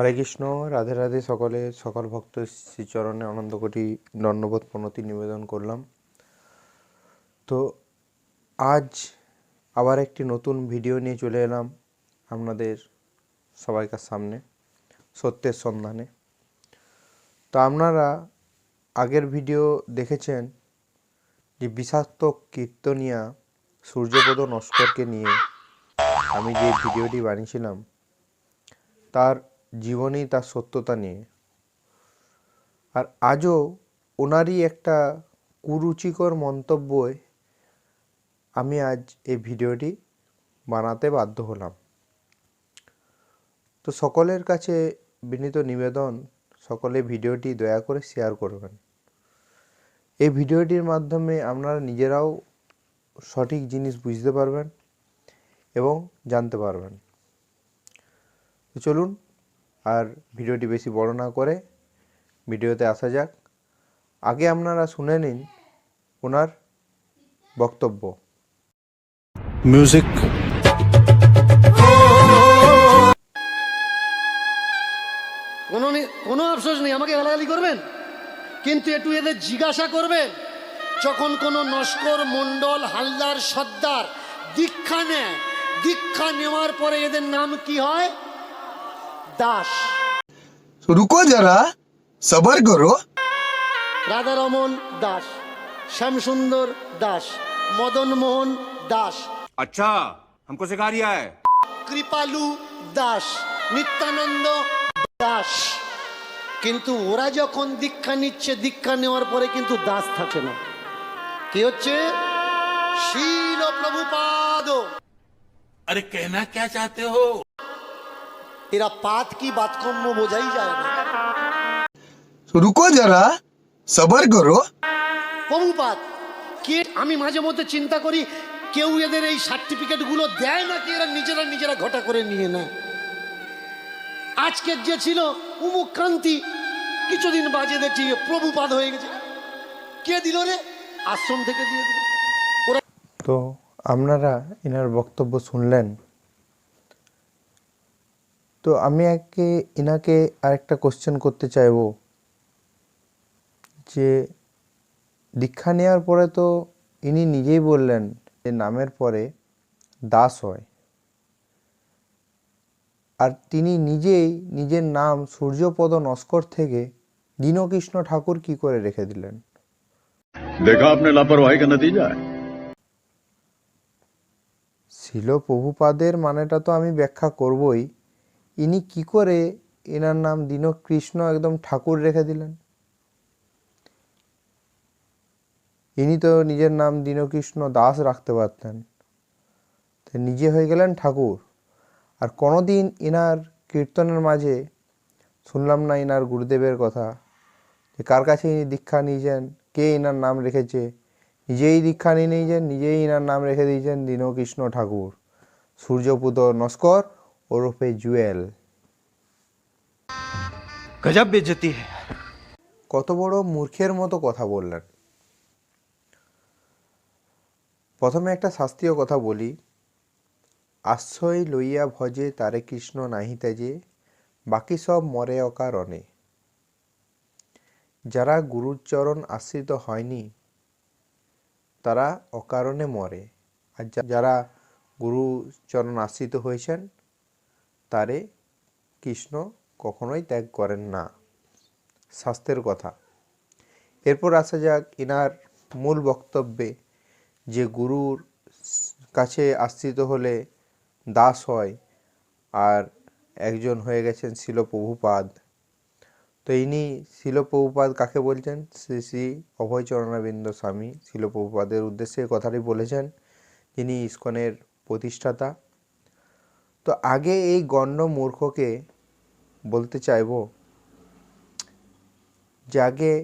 হরে কৃষ্ণ, রাধে রাধে সকলে, সকল ভক্ত শ্রীচরণে আনন্দ কোটি দণ্ডবোধ প্রণতি নিবেদন করলাম। তো আজ আবার একটি নতুন ভিডিও নিয়ে চলে এলাম আপনাদের সবাইকার সামনে, সত্যের সন্ধানে। তো আপনারা আগের ভিডিও দেখেছেন যে বিষাক্ত কীর্তনিয়া সূর্যপদ নস্করকে নিয়ে আমি যে ভিডিওটি বানিয়েছিলাম, তার জীবনী তার সত্যতা নিয়ে। আর আজও ওনারই একটা কুরুচিকর মন্তব্যে আমি আজ এই ভিডিওটি বানাতে বাধ্য হলাম। তো সকলের কাছে বিনীত নিবেদন, সকলে ভিডিওটি দয়া করে শেয়ার করবেন। এই ভিডিওটির মাধ্যমে আপনারা নিজেরাও সঠিক জিনিস বুঝতে পারবেন এবং জানতে পারবেন। চলুন আর ভিডিওটি বেশি বড় না করে ভিডিওতে আসা যাক। আগে আপনারা শুনে নিন ওনার বক্তব্য। মিউজিক কোনো কোনো আফসোস নেই আমাকে গালাগালি করবেন? কিন্তু একটু এদের জিজ্ঞাসা করবেন? যখন কোনো নস্কর মণ্ডল হালদার সর্দার দীক্ষা নেয় দীক্ষা নেওয়ার পরে এদের নাম কি হয়? দাস तो रुको जरा सबर करो রাধারমন দাস শ্যামসুন্দর দাস মদন মোহন দাস अच्छा हमको सिखा रिया है কৃপালু দাস নিত্যানন্দ দাস কিন্তু ওরা যখন দীক্ষা নিচ্ছে দীক্ষা নেওয়ার পরে কিন্তু দাস থাকে না কি হচ্ছে শিল প্রভুপাদ अरे कहना क्या चाहते हो এরা পাত কি বাতকম্য বোঝাই যায় না। রুকো যারা সবার করো। প্রভুপাত কে আমি মাঝে মধ্যে চিন্তা করি কেউ এদের এই সার্টিফিকেটগুলো দেয় না কি এরা নিজেরা নিজেরা ঘটা করে নিয়ে নেয়। আজকের যে ছিল উমুক ক্রান্তি কিছুদিন বাজে দেখছি প্রভুপাত হয়ে গেছে। কে দিল রে? আশ্রম থেকে দিয়ে দিল। ওরা তো আপনারা এনার বক্তব্য শুনলেন। তো আমি একে এনাকে আরেকটা কোশ্চেন করতে চাইব। যে দীক্ষা নেওয়ার পরে তো ইনি নিজেই বললেন যে নামের পরে দাস হয়। আর তিনি নিজেই নিজের নাম সূর্যপদ নস্কর থেকে দীনকৃষ্ণ ঠাকুর কি করে রেখে দিলেন? দেখা শিল প্রভুপাদের মানেটা তো আমি ব্যাখ্যা করবই। ইনি কি করে এনার নাম দীনকৃষ্ণ একদম ঠাকুর রেখে দিলেন? ইনি তো নিজের নাম দীনকৃষ্ণ দাস রাখতে পারতেন। তো নিজে হয়ে গেলেন ঠাকুর। আর কোনোদিন ইনার কীর্তনের মাঝে শুনলাম না ইনার গুরুদেবের কথা, যে কার কাছে ইনি দীক্ষা নিয়েছেন, কে ইনার নাম রেখেছে, নিজেই দীক্ষা নিয়ে নিয়েছেন, নিজেই ইনার নাম রেখে দিয়েছেন দীনকৃষ্ণ ঠাকুর। সূর্যপুত নস্কর ওরফে জুয়েল। গজব বেজতি কত বড় মূর্খের মতো কথা বললেন। প্রথমে একটা শাস্ত্রীয় কথা বলি। আশ্রয় লইয়া ভজে তারে কৃষ্ণ নাহিতে যে বাকি সব মরে অকারণে। যারা গুরুর চরণ আশ্রিত হয়নি তারা অকারণে মরে। আর যারা গুরু চরণ আশ্রিত হয়েছেন তারে কৃষ্ণ কখনোই ত্যাগ করেন না। স্বাস্থ্যের কথা। এরপর আসা যাক ইনার মূল বক্তব্যে যে গুরুর কাছে আশ্রিত হলে দাস হয় আর একজন হয়ে গেছেন শিলপ্রভুপাদ। তো ইনি শিলপ্রভুপাদ কাকে বলছেন? শ্রী শ্রী অভয়চরণাবিন্দ স্বামী শিলপ্রভুপাদের উদ্দেশ্যে কথাটি বলেছেন। যিনি ইস্কনের প্রতিষ্ঠাতা। তো আগে এই গণ্য মূর্খকে বলতে চাইব যাগে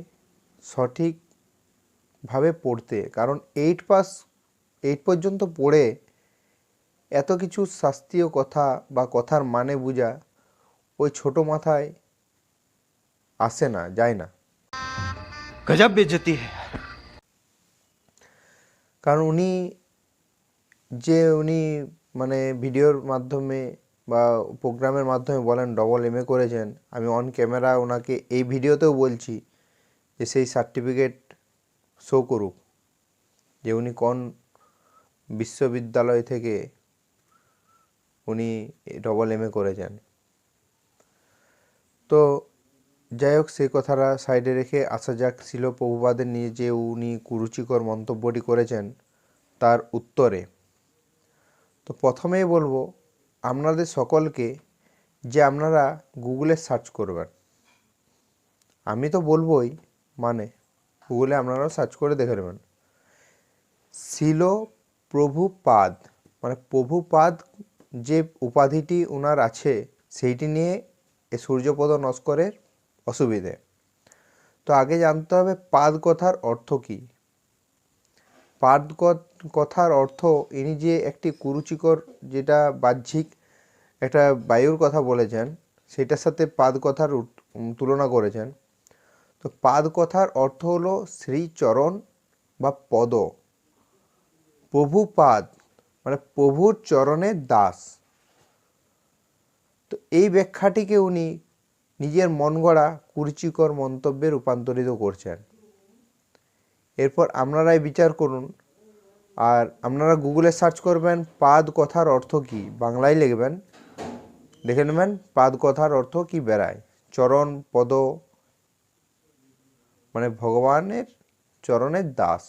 সঠিকভাবে পড়তে। কারণ এইট পাস এইট পর্যন্ত পড়ে এত কিছু শাস্ত্রীয় কথা বা কথার মানে বোঝা ওই ছোট মাথায় আসে না যায় না। গজব বেজতি কারণ উনি যে উনি মানে ভিডিওর মাধ্যমে বা প্রোগ্রামের মাধ্যমে বলেন ডবল এম করেছেন। আমি অন ক্যামেরা ওনাকে এই ভিডিওতেও বলছি যে সেই সার্টিফিকেট শো করুক, যে উনি কোন বিশ্ববিদ্যালয় থেকে উনি ডবল এম করেছেন। তো যাই হোক, সেই কথাটা সাইডে রেখে আসা যাক ছিল প্রভুপাদের নিয়ে যে উনি কুরুচিকর মন্তব্যটি করেছেন, তার উত্তরে। তো প্রথমেই বলব আপনাদের সকলকে যে আপনারা গুগলে সার্চ করবেন। আমি তো বলবোই মানে গুগলে আপনারাও সার্চ করে দেখে নেবেন। ছিল প্রভুপাদ মানে প্রভুপাদ যে উপাধিটি ওনার আছে, সেইটি নিয়ে এ সূর্যপদ নস্করের অসুবিধে। তো আগে জানতে হবে পাদ কথার অর্থ কী? পাদ কথার অর্থ ইনি যে একটি কুরুচিকর যেটা বাহ্যিক একটা বায়ুর কথা বলেছেন, সেটার সাথে পাদ কথার তুলনা করেছেন। তো পাদ কথার অর্থ হলো শ্রীচরণ বা পদ। প্রভু পাদ মানে প্রভুর চরণের দাস। তো এই ব্যাখ্যাটিকে উনি নিজের মন গড়া কুরুচিকর মন্তব্যে রূপান্তরিত করছেন। এরপর আপনারাই বিচার করুন আর আপনারা গুগলে সার্চ করবেন পাদ কথার অর্থ কী বাংলায় লিখবেন। দেখে নেবেন পাদ কথার অর্থ কি বেড়ায়। চরণ পদ মানে ভগবানের চরণের দাস।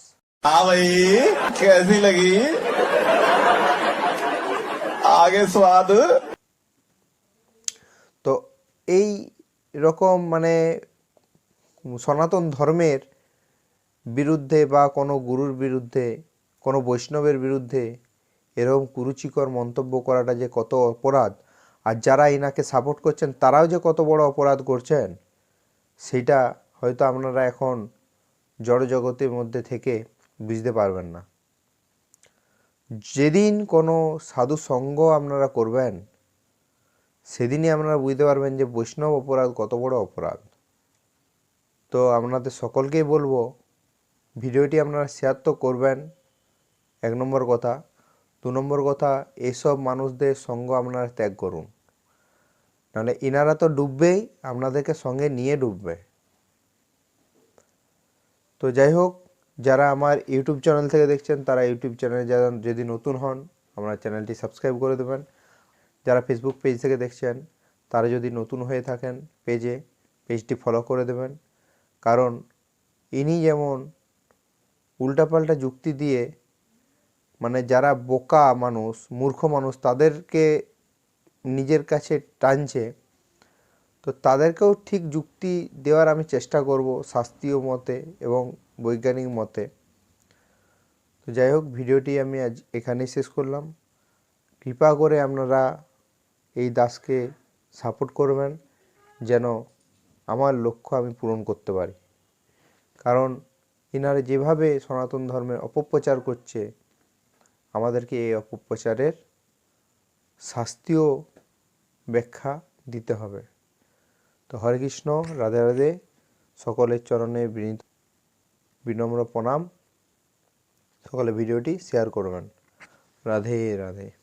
আগে স্বাদ। তো এই রকম মানে সনাতন ধর্মের বিরুদ্ধে বা কোনো গুরুর বিরুদ্ধে কোনো বৈষ্ণবের বিরুদ্ধে এরকম কুরুচিকর মন্তব্য করাটা যে কত অপরাধ, আর যারা এনাকে সাপোর্ট করছেন, তারাও যে কত বড় অপরাধ করছেন, সেটা হয়তো আপনারা এখন জড়জগতের মধ্যে থেকে বুঝতে পারবেন না। যেদিন কোনো সাধু সঙ্গ আপনারা করবেন, সেদিনই আপনারা বুঝতে পারবেন যে বৈষ্ণব অপরাধ কত বড় অপরাধ। তো আপনাদের সকলকেই বলব, ভিডিওটি আপনারা শেয়ার তো করবেন এক নম্বর কথা। দু নম্বর কথা এইসব মানুষদের সঙ্গ আপনারা ত্যাগ করুন। নাহলে ইনারা তো ডুববেই, আপনাদেরকে সঙ্গে নিয়ে ডুববে। তো যাই হোক, যারা আমার ইউটিউব চ্যানেল থেকে দেখছেন, তারা ইউটিউব চ্যানেলে যারা যদি নতুন হন, আমার চ্যানেলটি সাবস্ক্রাইব করে দেবেন। যারা ফেসবুক পেজ থেকে দেখছেন, তারা যদি নতুন হয়ে থাকেন পেজে পেজটি ফলো করে দেবেন। কারণ ইনি যেমন উল্টাপাল্টা যুক্তি দিয়ে মানে যারা বোকা মানুষ, মূর্খ মানুষ, তাদেরকে নিজের কাছে টানছে, তো তাদেরকেও ঠিক যুক্তি দেওয়ার আমি চেষ্টা করব শাস্ত্রীয় মতে এবং বৈজ্ঞানিক মতে। তো যাই হোক, ভিডিওটি আমি আজ এখানেই শেষ করলাম। কৃপা করে আপনারা এই দাসকে সাপোর্ট করবেন, যেন আমার লক্ষ্য আমি পূরণ করতে পারি। কারণ, ইনারা যেভাবে সনাতন ধর্মের অপপ্রচার করছে আমাদেরকে এই অপপ্রচারের শাস্তিও ব্যাখ্যা দিতে হবে। তো হরে কৃষ্ণ, রাধে রাধে, সকলের চরণে বিনীত, বিনম্র প্রণাম। সকলে ভিডিওটি শেয়ার করবেন। রাধে রাধে।